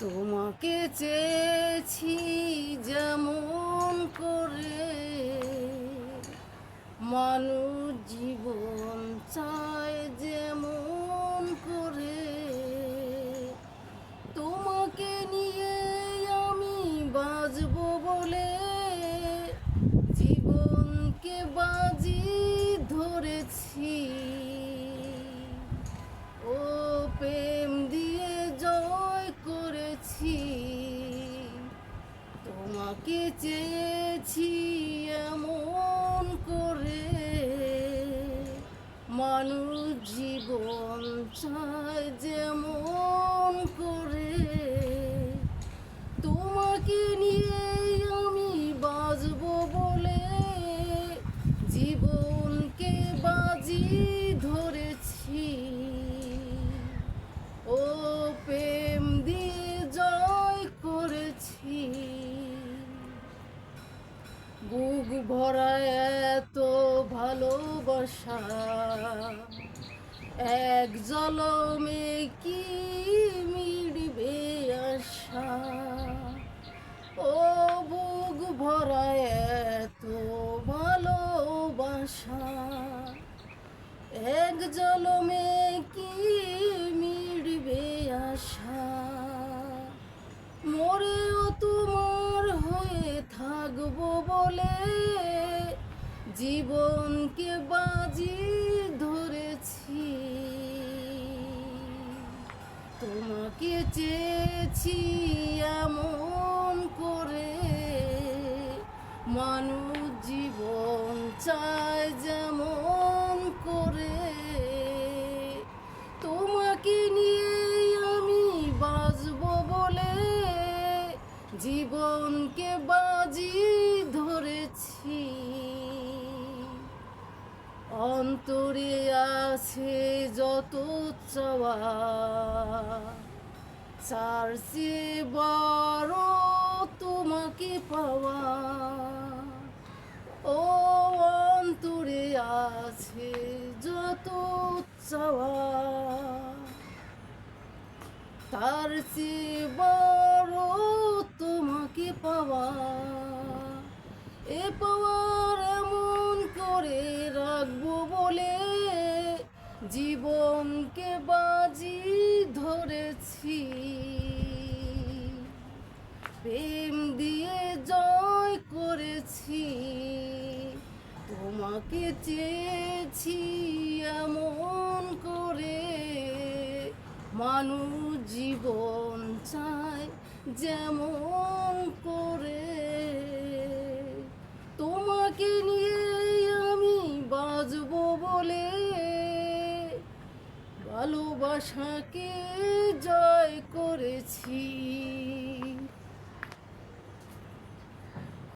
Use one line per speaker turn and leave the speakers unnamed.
তোমাকে চেয়েছি যেমন তোমাকে চেয়েছি এমন করে। মানুষ জীবন চায় যেমন করে। তোমাকে নিয়ে আমি বাজব বলে জীবনকে বাজি ভরা এত ভালোবাসা। এক জলমে কি মিটবে আশা? ও বুক ভরা এত ভালোবাসা। এক জলমে কি মিটবে আশা? মরেও তোমার হয়ে থাকব বলে জীবনকে বাজি ধরেছি। তোমাকে চেয়েছি এমন করে। মানুষ জীবন চায় যেমন করে। তোমাকে নিয়ে আমি বাজব বলে। জীবনকে বাজি আছে যত চাওয়া। বড় তোমাকে পাওয়া। ও অন্তরে আছে যত চাওয়া। তার চেয়ে বড় তোমাকে পাওয়া। এ পাওয়ার জীবনকে বাজি ধরেছি। প্রেম দিয়ে জয় করেছি। তোমাকে চেয়েছি এমন করে। মানুষ জীবন চায় যেমন ভালোবাসাকে জয় করেছি।